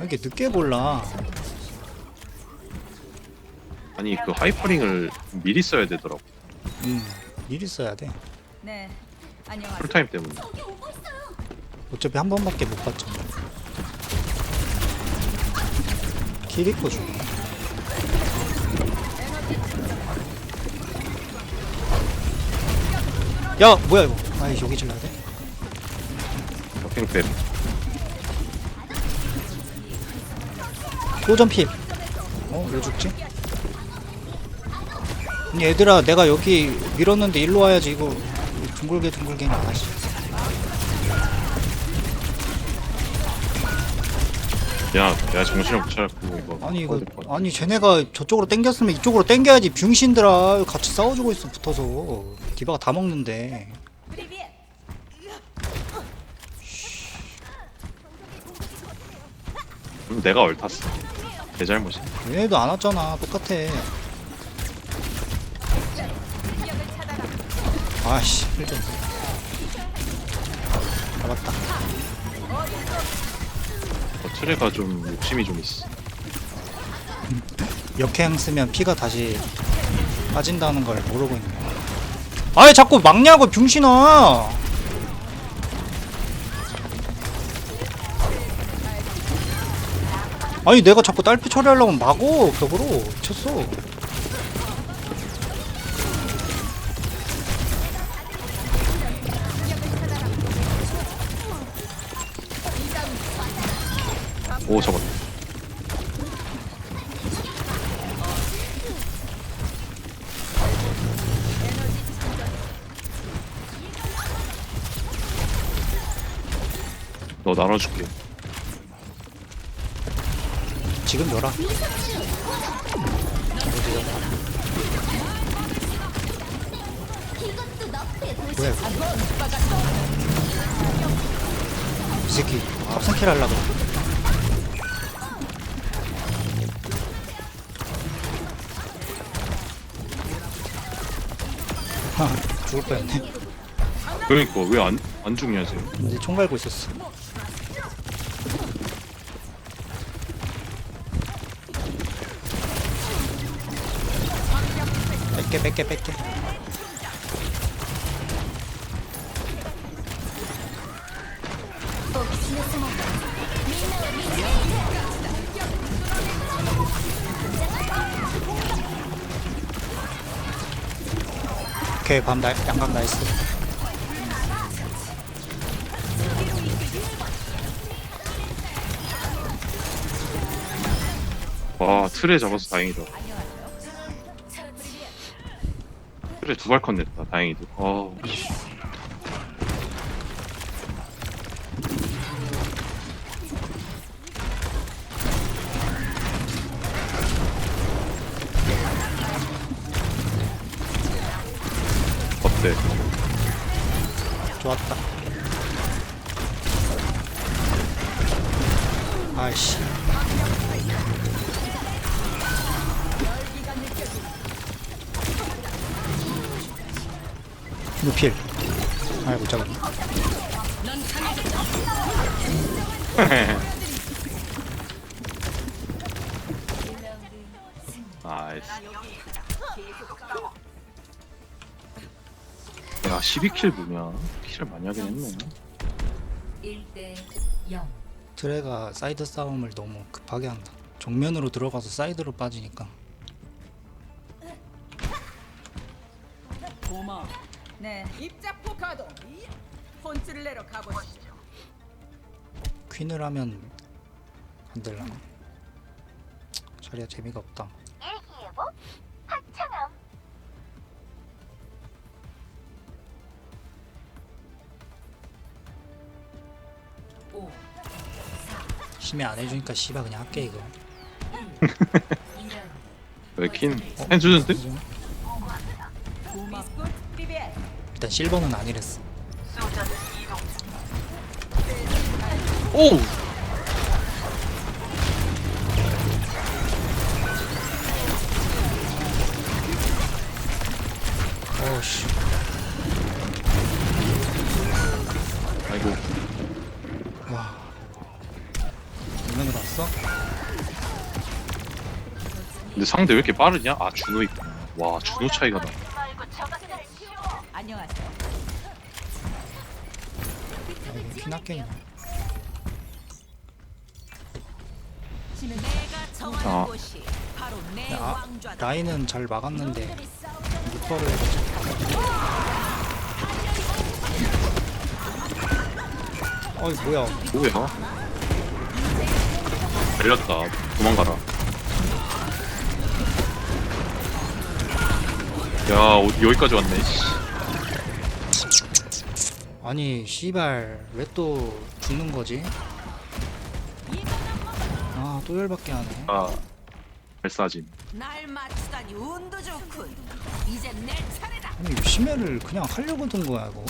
왜 이렇게 늦게 골라? 아니 그 하이퍼링을 미리 써야 되더라고 음, 미리 써야 돼. 네. 안녕하세요. 풀타임 때문에 어차피 한 번밖에 못 봤잖아. 키리코 주. 야, 뭐야 이거? 아이 여기 질러야 돼? 탱백 핍. 어, 왜 죽지? 아니 얘들아, 내가 여기 밀었는데 일로 와야지 이거 둥글게 둥글게 아씨. 야 정신을 못 차렸고 이거 아니 이거. 아니 쟤네가 저쪽으로 당겼으면 이쪽으로 당겨야지 병신들아 같이 싸워주고 있어 붙어서 디바가 다 먹는데. 그럼 내가 얼탔어 내 잘못이야. 얘네도 안 왔잖아. 똑같아. 아씨 힐좀. 잡았다. 어, 트레가 좀 욕심이 좀 있어. 역행 쓰면 피가 다시 빠진다는 걸 모르고 있네. 아이 자꾸 막냐고 병신아 아니 내가 자꾸 딸피 처리하려고 막어 벽으로. 미쳤어. 오 잡았다 너 나눠줄게 지금 열아. 뭐야 이 새끼 탑승킬 하려고. 하 죽을 뻔했네. 그러니까 왜 안 안 죽냐 쟤 이제 총 갈고 있었어 뺄게 뺄게 뺄게. 오케이 밤 나, 양각 나이스. 와 트레 잡아서 다행이다 트레 두발 컷 냈다 다행히도 아 씨. 어때? 좋았다. 아이씨. 루필. 아이 못 잡았네. 아이씨 야 12킬 뭐냐 킬을 많이 하긴 했네 1대 0. 트레가 사이드 싸움을 너무 급하게 한다. 정면으로 들어가서 사이드로 빠지니까. 고마워. 네. 입자포 가동. 폰트를 내러 가보시죠. 퀸을 하면 안 될라나? 자리야 재미가 없다. 일기예보 하찮음 오. 심해 안 해주니까 씨발 그냥 할게 이거. 왜킨 해주는데? 일단 실버는 아니랬어. 오! 어우씨. 아이고 와. 정면으로 안 봤어? 근데 상대 왜 이렇게 빠르냐? 아 준호 있구나 와 준호 차이가 나 피나겠네. 내가 정하는 아. 곳이 바로 내 아, 왕좌다. 라인은 잘 막았는데 해보자 어이 뭐야? 뭐야? 걸렸다. 도망가라. 야 어디 여기까지 왔네 씨. 아니 씨발 왜 또 죽는 거지? 아 또 열받게 하네 아 발사진 날 맞추다니 운도 좋군. 이제 내 차례다. 아니 심해를 그냥 하려고 든 거야 이거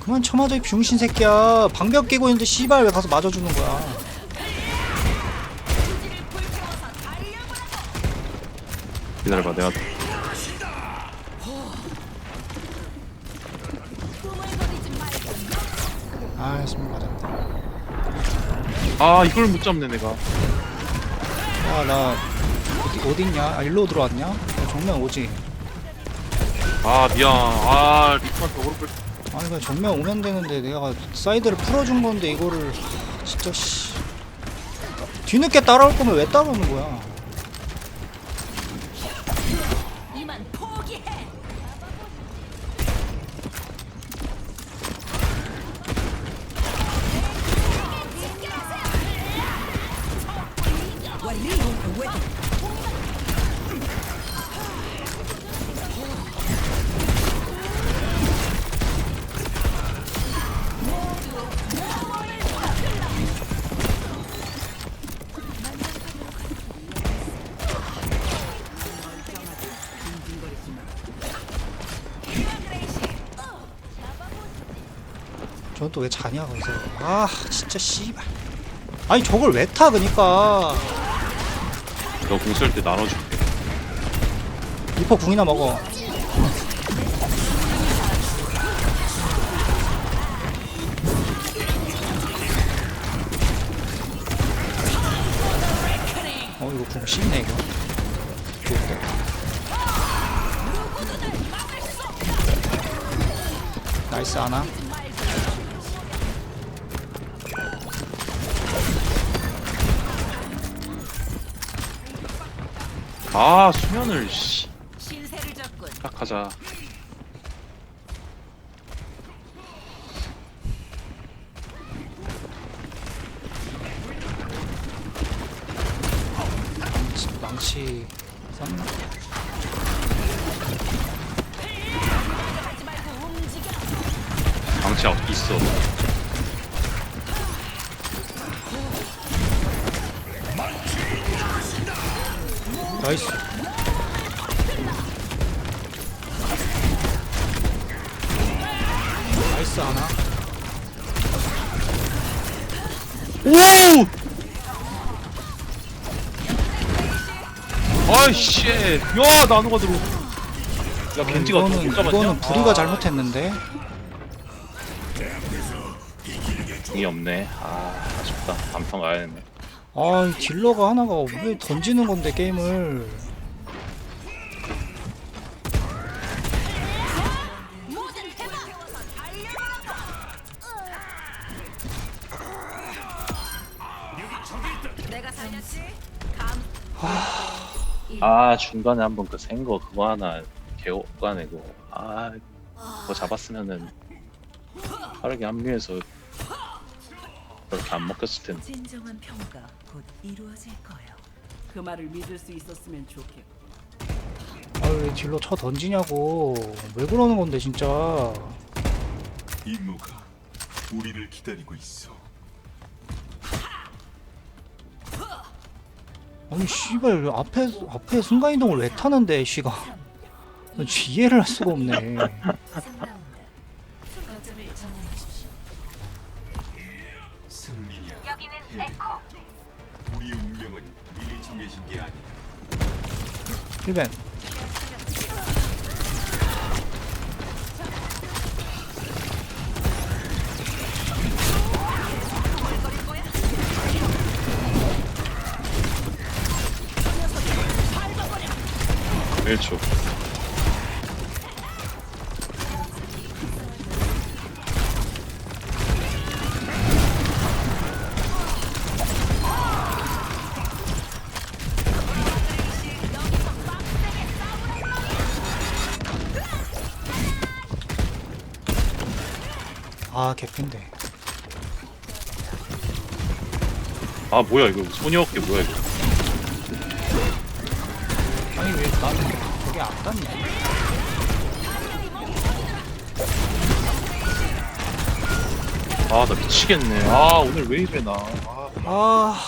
그만 쳐맞아 이 병신 새끼야 방벽 깨고 있는데 씨발 왜 가서 맞아주는 거야 기다려봐 내가 아 이걸 못 잡네 내가. 야나 어디, 어딨냐? 아 일로 들어왔냐? 야, 정면 오지. 아 미안. 아 리프한테 걸 아니 그냥 정면 오면 되는데 내가 사이드를 풀어준 건데 이거를 진짜 씨. 뒤늦게 따라올 거면 왜 따라오는 거야 또 왜 자냐 거기서. 아 진짜 씨발. 아니 저걸 왜 타 그니까. 너 공 쓸 때 나눠줄게. 리퍼 궁이나 먹어. 어 이거 궁 씹네 이거. 좋은데. 나이스 하나 아 수면을 씨. 신세를 졌군. 딱 하자. 망치, 망치. 썼나? 방치 있어 나이스. 나이스 하나. 오! 아이씨. 야 나노가 들어. 야 겐지가 이거는 못 잡았냐? 이거는 부리가 아, 잘못했는데. 중이 없네. 아 아쉽다. 남편 가야 되네 아, 이 딜러가 하나가 왜 던지는 건데 게임을. 아 중간에 한번 그 생거 그거 하나 개오가내고 아 그거 잡았으면은 빠르게 합류해서 그렇게 안 먹혔을 텐데 진정한 평가 곧 이루어질 거예요. 그 말을 믿을 수 있었으면 좋겠고. 아, 왜 딜러 쳐 던지냐고. 왜 그러는 건데, 진짜. 임무가 우리를 기다리고 있어. 아니, 씨발, 왜 앞에, 앞에 순간 이동을 왜 타는데, 씨가. 난 이해를 할 수가 없네. 승리냐? 여기는 에코. 우리 운명은 미리 정해진 게 아니야. 힐벤 초 아 개핀데 아 뭐야 이거 소녀 어깨 뭐야 이거? 아니 왜 나는 저게 안 닿냐 아 나 미치겠네. 아 오늘 왜 이래 나. 아, 아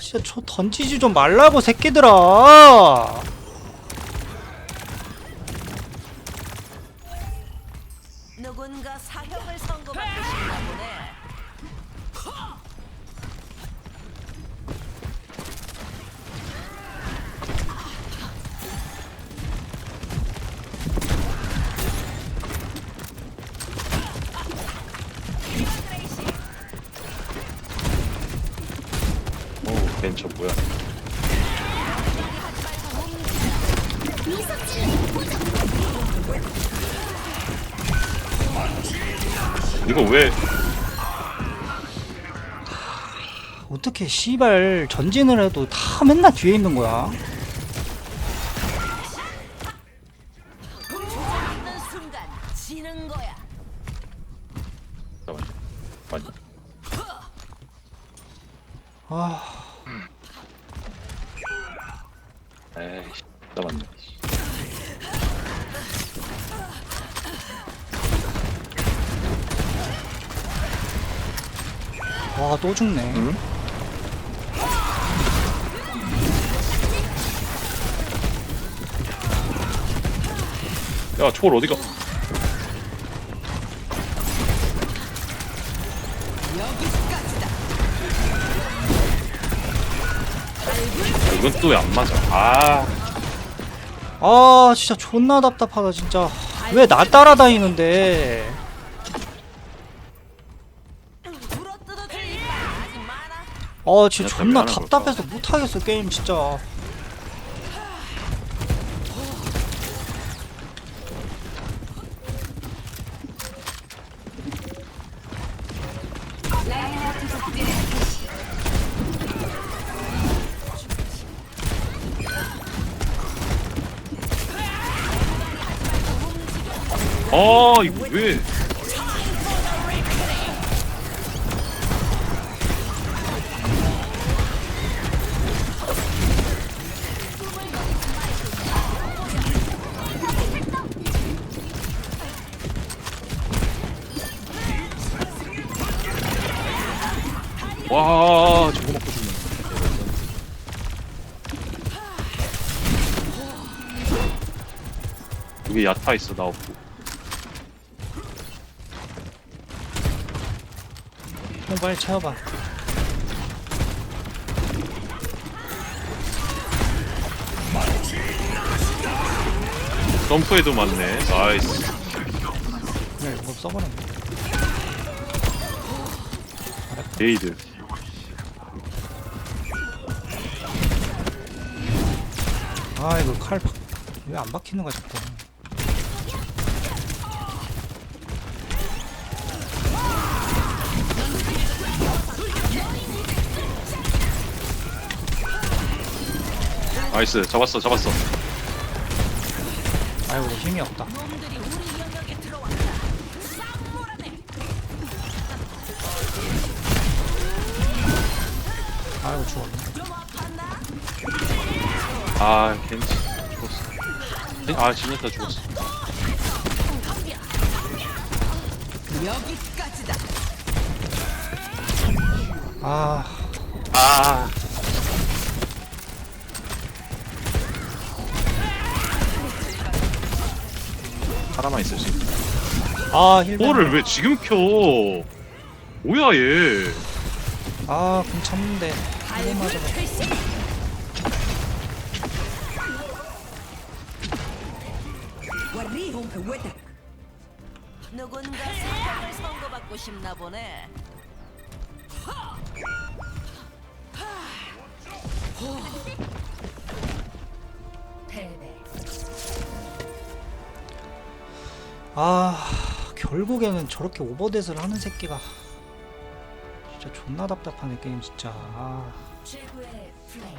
진짜 저 던지지 좀 말라고 새끼들아 어 벤처 뭐야? 이거 왜? 어떻게 씨발 전진을 해도 다 맨날 뒤에 있는 거야 아니. 아 에이 잠깐만. 와또 죽네 응? 야 초월 어디가? 이건 또왜안 맞아? 아, 아 진짜 존나 답답하다 진짜 왜 나 따라다니는데. 아 진짜 존나 답답해서 못하겠어 게임 진짜 아 이거 왜? 와 저거 먹고 죽네. 여기 야타 있어 나 없고. 형 빨리 채워봐 점프에도 맞네. 나이스. 그냥 이거 써버렸네 레이드. 아 이거 칼 왜 안 박히는 거야 자꾸 나이스. 잡았어, 잡았어. 아이고 힘이 없다. 아이고 죽었네? 아, 겐지 죽었어. 겐- 아, 진짜 죽었어. 여기까지다. 아 아. 하나만 있을 수 있다. 아, 힐 볼을 왜 지금 켜? 뭐야 얘? 아, 공 참는데. 이거 맞아. 외다. 누군가 사탕을 선고받고 싶나 보네. 아 결국에는 저렇게 오버댓을 하는 새끼가 진짜 존나 답답하네 게임 진짜. 아. 최고의 플레이.